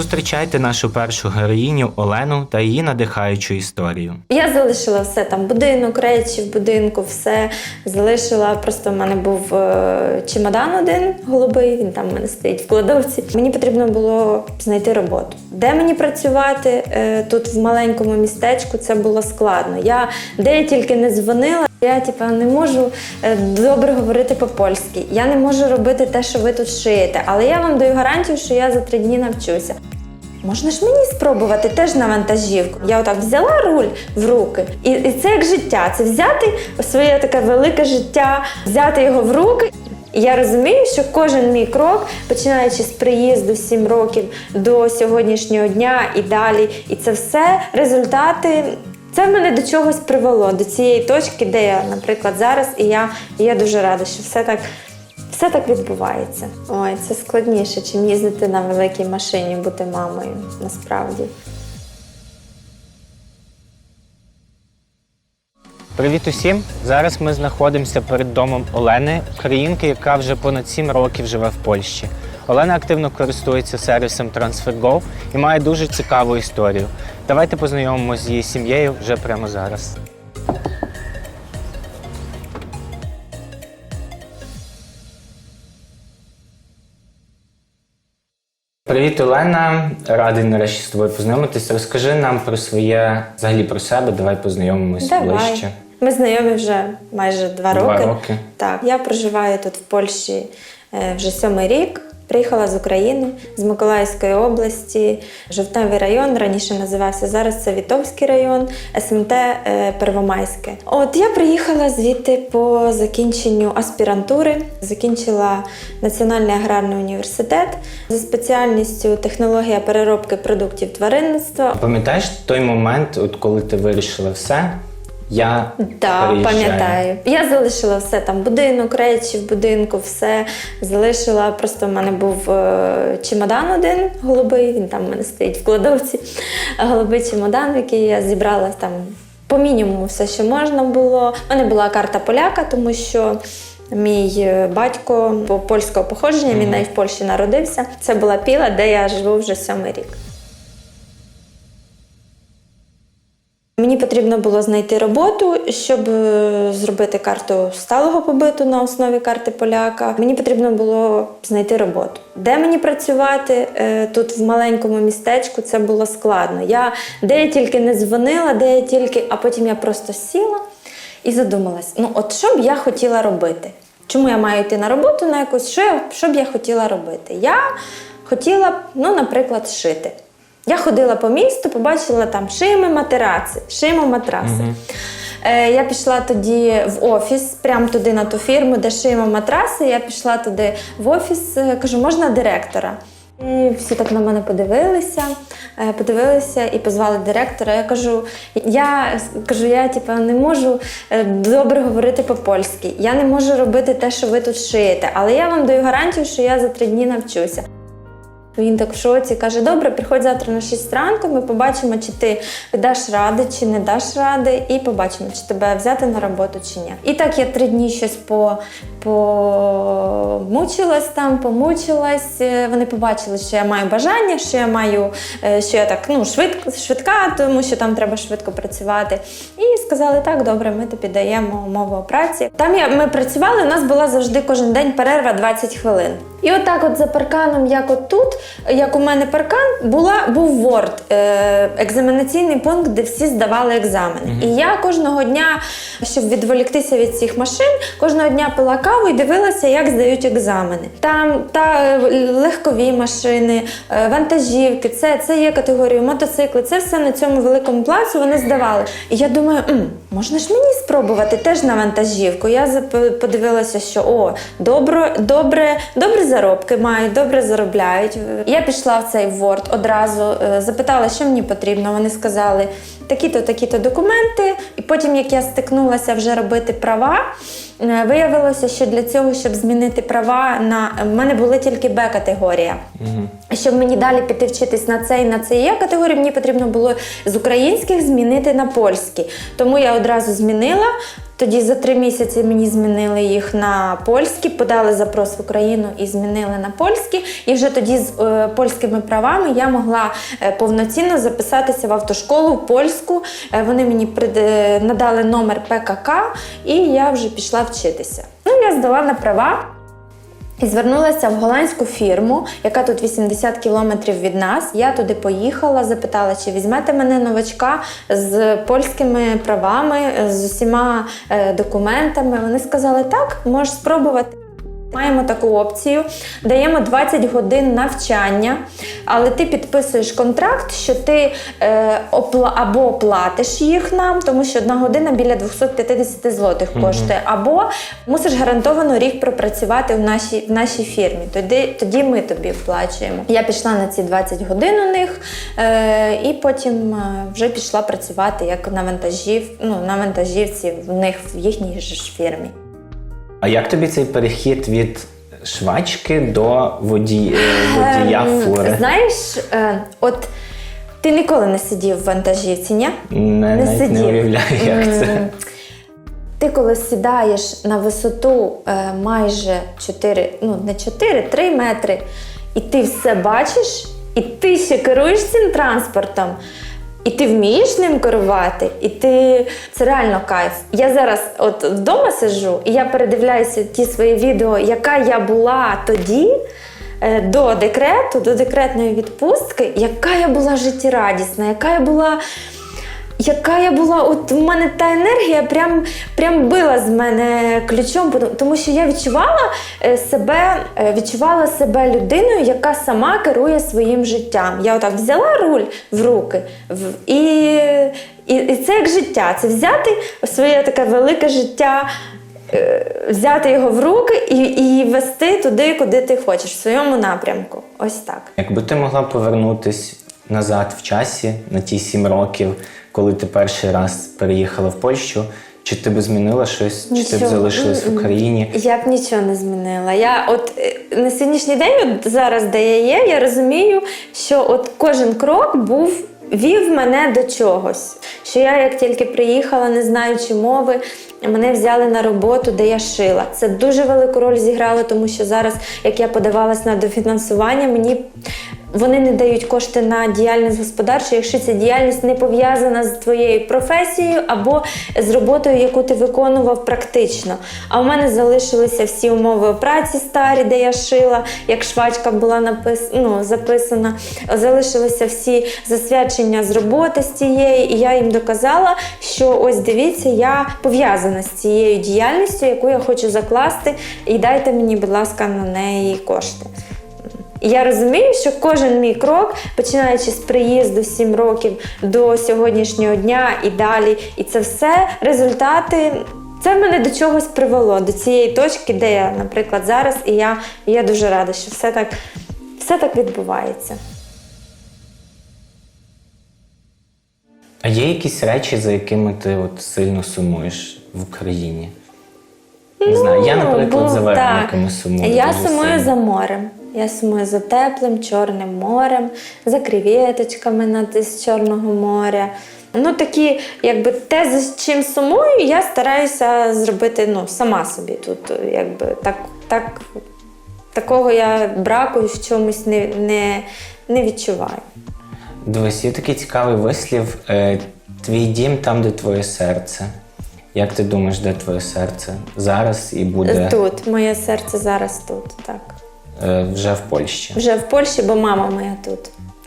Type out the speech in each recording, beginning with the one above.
Зустрічайте нашу першу героїню Олену та її надихаючу історію. Я залишила все там, будинок, речі в будинку, все залишила. Просто в мене був е, чемодан один голубий, він там в мене стоїть в кладовці. Мені потрібно було знайти роботу. Де мені працювати е, тут в маленькому містечку це було складно. Я де я тільки не дзвонила. Я типа не можу е, добре говорити по-польськи. Я не можу робити те, що ви тут шиєте. Але я вам даю гарантію, що я за три дні навчуся. Можна ж мені спробувати теж на вантажівку. Я отак взяла руль в руки, і, і це як життя. Це взяти своє таке велике життя, взяти його в руки. І я розумію, що кожен мій крок, починаючи з приїзду 7 років до сьогоднішнього дня і далі, і це все результати. Це мене до чогось привело, до цієї точки, де я, наприклад, зараз, і я, і я дуже рада, що все так все так відбувається. Ой, це складніше, чим їздити на великій машині, бути мамою, насправді. Привіт усім! Зараз ми знаходимося перед домом Олени, українки, яка вже понад 7 років живе в Польщі. Олена активно користується сервісом TransferGo і має дуже цікаву історію. Давайте познайомимося з її сім'єю вже прямо зараз. Привіт, Олена. Радий нарешті з тобою познайомитися. Розкажи нам про своє, взагалі про себе. Давай познайомимося ближче. Ми знайомі вже майже два Два роки. роки. Так, я проживаю тут в Польщі е, вже сьомий рік. Приїхала з України, з Миколаївської області, Жовтневий район раніше називався. Зараз це Вітовський район, СМТ е, Первомайське. От я приїхала звідти по закінченню аспірантури, закінчила Національний аграрний університет за спеціальністю технологія переробки продуктів тваринництва. Пам'ятаєш той момент, от коли ти вирішила все? Я переїжджаю. пам'ятаю. Я залишила все там, будинок, речі в будинку, все залишила. Просто в мене був е, чемодан один голубий, він там в мене стоїть в кладовці. Голубий чемодан, який я зібрала там по мінімуму все, що можна було. У мене була карта поляка, тому що. Мій е, батько по польського походження, він навіть в Польщі народився. Це була піла, де я живу вже сьомий рік. Мені потрібно було знайти роботу, щоб е, зробити карту сталого побиту на основі карти поляка. Мені потрібно було знайти роботу. Де мені працювати Е, тут в маленькому містечку це було складно. Я де я тільки не дзвонила, де я тільки, а потім я просто сіла і задумалась: ну от що б я хотіла робити? Чому я маю йти на роботу на якусь? Що, я, що б я хотіла робити? Я хотіла б, ну, наприклад, шити. Я ходила по місту, побачила там шиємо матераци, шиємо матраси. Е, я пішла тоді в офіс, прямо туди на ту фірму, де шиємо матраси. Я пішла туди в офіс, е, кажу, можна директора. І всі так на мене подивилися, е, подивилися і позвали директора. Я кажу, я кажу, я типу, не можу добре говорити по-польськи. Я не можу робити те, що ви тут шиєте, але я вам даю гарантію, що я за три дні навчуся. Він так в шоці каже: добре, приходь завтра на 6 ранку, ми побачимо, чи ти даш ради, чи не даш ради, і побачимо, чи тебе взяти на роботу, чи ні. І так я три дні щось по, помучилась там, помучилась. Е, Вони побачили, що я маю бажання, що я маю, е, що я так ну, швидко, швидка, тому що там треба швидко працювати. І сказали, так, добре, ми тобі даємо умови праці. Там я, ми працювали, у нас була завжди кожен день перерва 20 хвилин. І отак, от за парканом, як от тут, як у мене паркан, була, був Word, е, екзаменаційний пункт, де всі здавали екзамени. І я кожного дня, щоб відволіктися від цих машин, кожного дня пила каву і дивилася, як здають екзамени. Там та легкові машини, е, вантажівки, це, це є категорія мотоцикли, це все на цьому великому плацу вони здавали. І я думаю, «М, можна ж мені спробувати теж на вантажівку. Я подивилася, що о, добре, добре, добре заробки мають, добре заробляють. Я пішла в цей Word одразу, е, запитала, що мені потрібно. Вони сказали такі-то, такі-то документи. І потім, як я стикнулася вже робити права, е, виявилося, що для цього, щоб змінити права, на в мене були тільки Б-категорія. Щоб мені далі піти вчитись на цей, на цей Є категорію, мені потрібно було з українських змінити на польські. Тому я одразу змінила. Тоді за три місяці мені змінили їх на польські, подали запрос в Україну і змінили на польські. І вже тоді з е, польськими правами я могла е, повноцінно записатися в автошколу польську. Е, вони мені прид- е, надали номер ПКК, і я вже пішла вчитися. Ну, я здала на права. І звернулася в голландську фірму, яка тут 80 кілометрів від нас. Я туди поїхала, запитала, чи візьмете мене новачка з польськими правами, з усіма е, документами. Вони сказали, так, можеш спробувати. Маємо таку опцію, даємо 20 годин навчання, але ти підписуєш контракт, що ти е, опла- або оплатиш їх нам, тому що одна година біля 250 злотих коштує, або мусиш гарантовано рік пропрацювати в нашій, в нашій фірмі. Тоді, тоді ми тобі оплачуємо. Я пішла на ці 20 годин у них е, і потім е, вже пішла працювати як на вантажів, ну, на вантажівці в них в їхній ж фірмі. А як тобі цей перехід від швачки до водій, е, водія Ем, фури? Знаєш, е, от ти ніколи не сидів в вантажівці, ні? Не, не навіть не уявляю, як це. Ти коли сідаєш на висоту е, майже 4, ну не 4, 3 метри, і ти все бачиш, і ти ще керуєш цим транспортом. І ти вмієш ним керувати, і ти це реально кайф. Я зараз от вдома сижу, і я передивляюся ті свої відео, яка я була тоді е, до декрету, до декретної відпустки, яка я була життєрадісна, яка я була. Яка я була, от в мене та енергія прям, прям била з мене ключом, тому що я відчувала е, себе, е, відчувала себе людиною, яка сама керує своїм життям. Я отак взяла руль в руки і, і, і це як життя. Це взяти своє таке велике життя, е, взяти його в руки і, і вести туди, куди ти хочеш, в своєму напрямку. Ось так. Якби ти могла повернутись назад в часі на ті сім років, коли ти перший раз переїхала в Польщу, чи ти б змінила щось, чи ти б залишилась в Україні? Я б нічого не змінила. Я от е, на сьогоднішній день, от зараз, де я є, я розумію, що от кожен крок був. Вів мене до чогось. Що я, як тільки приїхала, не знаючи мови, мене взяли на роботу, де я шила. Це дуже велику роль зіграло, тому що зараз, як я подавалась на дофінансування, мені вони не дають кошти на діяльність господарчу, якщо ця діяльність не пов'язана з твоєю професією або з роботою, яку ти виконував практично. А у мене залишилися всі умови праці старі, де я шила, як швачка була напис... ну, записана. Залишилися всі засвідчення з роботи з цієї, і я їм доказала, що ось дивіться, я пов'язана з цією діяльністю, яку я хочу закласти, і дайте мені, будь ласка, на неї кошти. І я розумію, що кожен мій крок, починаючи з приїзду 7 років до сьогоднішнього дня і далі, і це все результати. Це мене до чогось привело, до цієї точки, де я, наприклад, зараз, і я, і я дуже рада, що все так, все так відбувається. А є якісь речі, за якими ти от сильно сумуєш в Україні? Не знаю, я, наприклад, бо- за так. сумую. Я сумую сильно. за морем. Я сумую за теплим Чорним морем, за креветочками над з Чорного моря. Ну, такі, якби те, за чим сумую, я стараюся зробити ну, сама собі тут. Якби, так, так, такого я браку в чомусь не, не, не відчуваю. Дивись, є такий цікавий вислів: е, твій дім там, де твоє серце. Як ти думаєш, де твоє серце? Зараз і буде Тут, моє серце зараз тут, так. Е, вже в Польщі. Вже в Польщі, бо мама моя тут.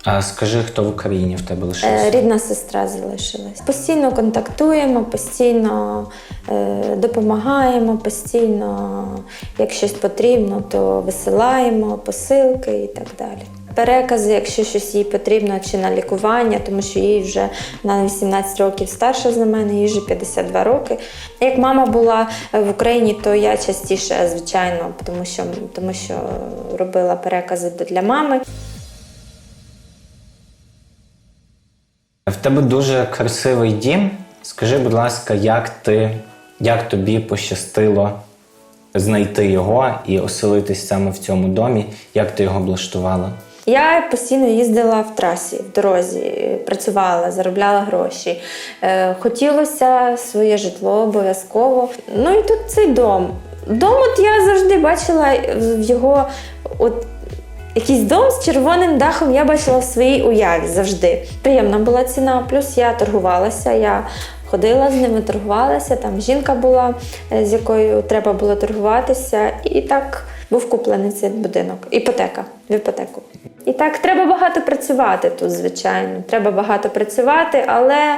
А скажи, хто в Україні в тебе Е, лишився? Рідна сестра залишилась. Постійно контактуємо, постійно е, допомагаємо, постійно, як щось потрібно, то висилаємо посилки і так далі. Перекази, якщо щось їй потрібно, чи на лікування, тому що їй вже на 18 років старша за мене, їй вже 52 роки. Як мама була е, в Україні, то я частіше, звичайно, тому що, тому що робила перекази для мами. В тебе дуже красивий дім. Скажи, будь ласка, як ти, як тобі пощастило знайти його і оселитись саме в цьому домі? Як ти його облаштувала? Я постійно їздила в трасі, в дорозі, працювала, заробляла гроші. Е, Хотілося своє житло обов'язково. Ну і тут цей дом. Дом, от я завжди бачила в його от Якийсь дом з червоним дахом я бачила в своїй уяві завжди. Приємна була ціна. Плюс я торгувалася, я ходила з ними, торгувалася. Там жінка була, е, з якою треба було торгуватися. І так був куплений цей будинок. Іпотека в іпотеку. І так, треба багато працювати тут, звичайно. Треба багато працювати, але.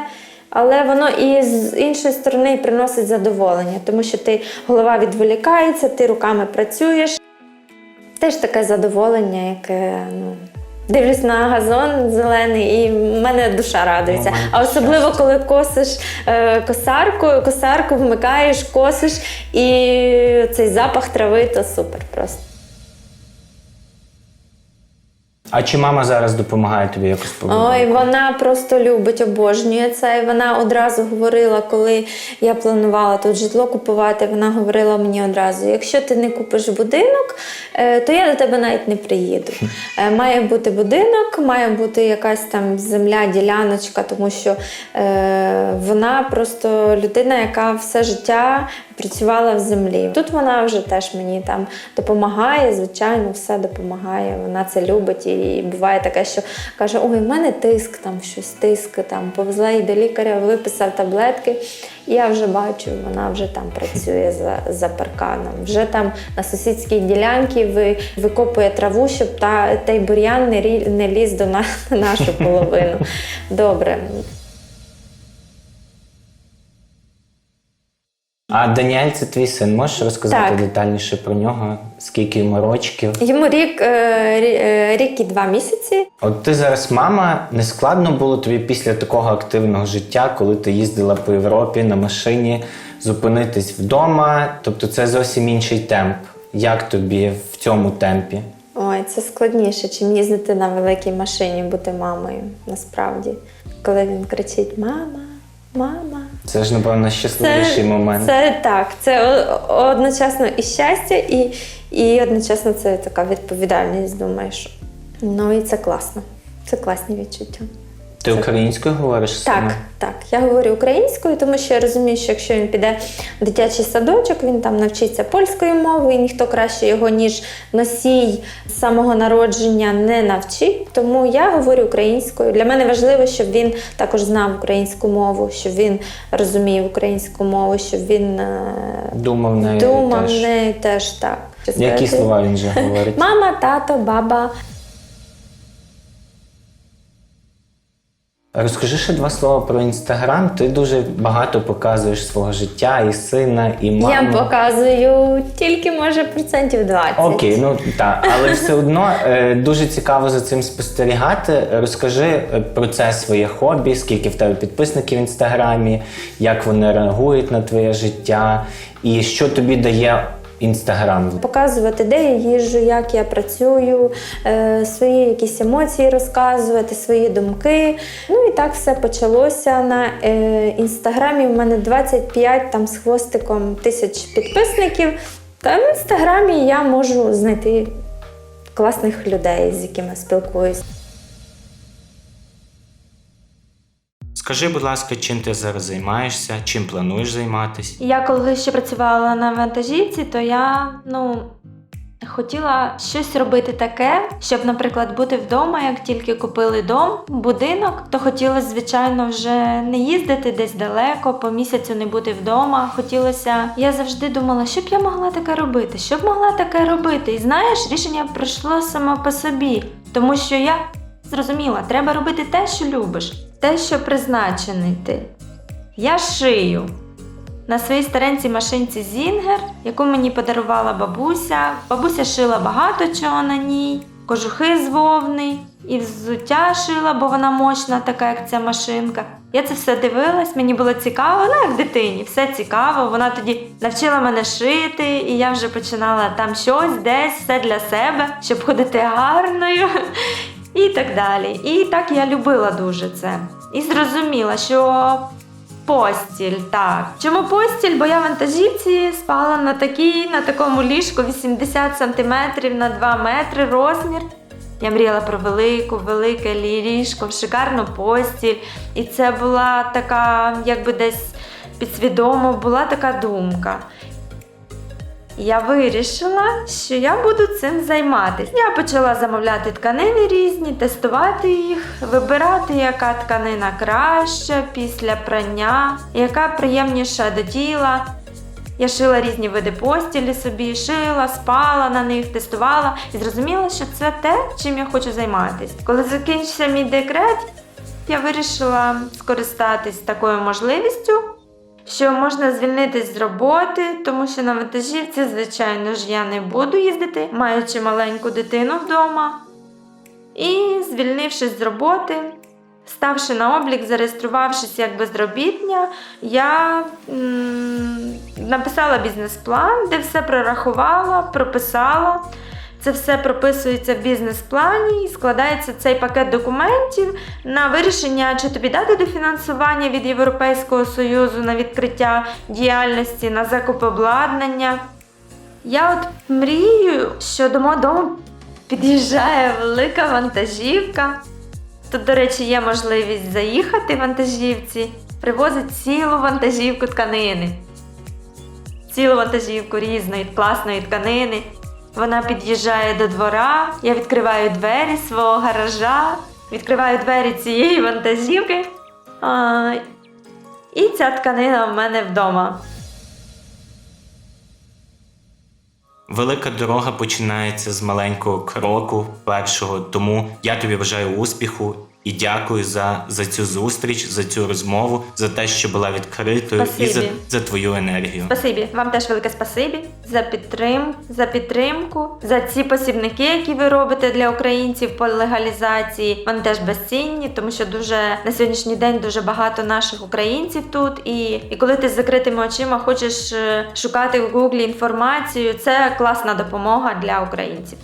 Але воно і з іншої сторони приносить задоволення, тому що ти голова відволікається, ти руками працюєш. Теж таке задоволення, яке ну. Дивлюсь на газон зелений, і в мене душа радується. А особливо, коли косиш е, косарку, косарку вмикаєш, косиш, і цей запах трави то супер просто. А чи мама зараз допомагає тобі якось по Ой, вона просто любить, обожнює це. І вона одразу говорила, коли я планувала тут житло купувати, вона говорила мені одразу: якщо ти не купиш будинок, е, то я до тебе навіть не приїду. Е, Має бути будинок, має бути якась там земля, діляночка, тому що е, вона просто людина, яка все життя працювала в землі. Тут вона вже теж мені там допомагає, звичайно, все допомагає. Вона це любить. І буває таке, що каже: Ой, в мене тиск, там щось, тиск, там повезла її до лікаря, виписав таблетки. І я вже бачу, вона вже там працює за, за парканом. Вже там на сусідській ділянці ви, викопує траву, щоб та, той бур'ян не, не ліз до на, на нашу половину. Добре. А Даніель це твій син. Можеш розказати Так. детальніше про нього? Скільки йому рочків? Йому рік, е, рі- е, рік і два місяці. От ти зараз мама. Не складно було тобі після такого активного життя, коли ти їздила по Європі на машині, зупинитись вдома. Тобто це зовсім інший темп. Як тобі в цьому темпі? Ой, це складніше, чим їздити на великій машині, бути мамою, насправді. Коли він кричить Мама, мама. Це ж, напевно, найщасливіший момент. Це так, це одночасно і щастя, і, і одночасно це така відповідальність, думаєш. Ну і це класно. Це класні відчуття. Ти українською говориш? Так, саме? так. Я говорю українською, тому що я розумію, що якщо він піде в дитячий садочок, він там навчиться польською мовою, і ніхто краще його, ніж носій з самого народження не навчить. Тому я говорю українською. Для мене важливо, щоб він також знав українську мову, щоб він розумів українську мову, щоб він е, Думав нею думав теж. нею теж так. Які слова він вже говорить? Мама, тато, баба. Розкажи ще два слова про інстаграм. Ти дуже багато показуєш свого життя, і сина, і маму. Я показую тільки може процентів 20. Окей, ну так, але все одно е, дуже цікаво за цим спостерігати. Розкажи е, про це своє хобі, скільки в тебе підписників в інстаграмі, як вони реагують на твоє життя, і що тобі дає інстаграм. Показувати, де я їжджу, як я працюю, е, свої якісь емоції розказувати, свої думки. Ну і так все почалося. На е, інстаграмі в мене 25 там з хвостиком тисяч підписників. Та в інстаграмі я можу знайти класних людей, з якими спілкуюсь. Скажи, будь ласка, чим ти зараз займаєшся, чим плануєш займатися? Я коли ще працювала на вантажівці, то я ну. Хотіла щось робити таке, щоб, наприклад, бути вдома, як тільки купили дом, будинок, то хотілося, звичайно, вже не їздити десь далеко, по місяцю не бути вдома. Хотілося. Я завжди думала, що б я могла таке робити, що б могла таке робити. І знаєш, рішення прийшло само по собі, тому що я зрозуміла, треба робити те, що любиш, те, що призначений ти. Я шию на своїй старенькій машинці Зінгер, яку мені подарувала бабуся. Бабуся шила багато чого на ній, кожухи з вовни, і взуття шила, бо вона мощна, така як ця машинка. Я це все дивилась, мені було цікаво, ну як дитині, все цікаво. Вона тоді навчила мене шити, і я вже починала там щось, десь, все для себе, щоб ходити гарною. І так далі. І так я любила дуже це. І зрозуміла, що Постіль, так. Чому постіль? Бо я в вантажівці спала на такій, на такому ліжку 80 см на 2 метри розмір. Я мріяла про велику, велике лі- ліжко, шикарну постіль. І це була така, якби десь підсвідомо була така думка. Я вирішила, що я буду цим займатися. Я почала замовляти тканини різні, тестувати їх, вибирати, яка тканина краща після прання, яка приємніша до тіла. Я шила різні види постілі собі, шила, спала на них, тестувала і зрозуміла, що це те, чим я хочу займатися. Коли закінчився мій декрет, я вирішила скористатись такою можливістю, що можна звільнитись з роботи, тому що на вантажівці, звичайно ж, я не буду їздити, маючи маленьку дитину вдома. І звільнившись з роботи, ставши на облік, зареєструвавшись як безробітня, я м, написала бізнес-план, де все прорахувала, прописала. Це все прописується в бізнес-плані і складається цей пакет документів на вирішення, чи тобі дати дофінансування від Європейського Союзу на відкриття діяльності, на закуп обладнання. Я от мрію, що до мого дому під'їжджає велика вантажівка. Тут, до речі, є можливість заїхати вантажівці, привозить цілу вантажівку тканини. Цілу вантажівку різної класної тканини. Вона під'їжджає до двора, я відкриваю двері свого гаража, відкриваю двері цієї вантажівки. А, і ця тканина в мене вдома. Велика дорога починається з маленького кроку першого. Тому я тобі бажаю успіху і дякую за, за цю зустріч, за цю розмову, за те, що була відкритою, і за, за твою енергію. Спасибі, вам теж велике спасибі за підтрим, за підтримку, за ці посібники, які ви робите для українців по легалізації. Вони теж безцінні, тому що дуже на сьогоднішній день дуже багато наших українців тут. І, і коли ти з закритими очима хочеш е, шукати в гуглі інформацію, це класна допомога для українців.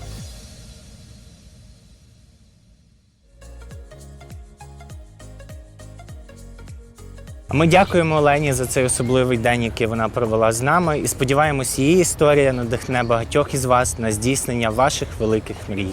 Ми дякуємо Олені за цей особливий день, який вона провела з нами, і сподіваємось, її історія надихне багатьох із вас на здійснення ваших великих мрій.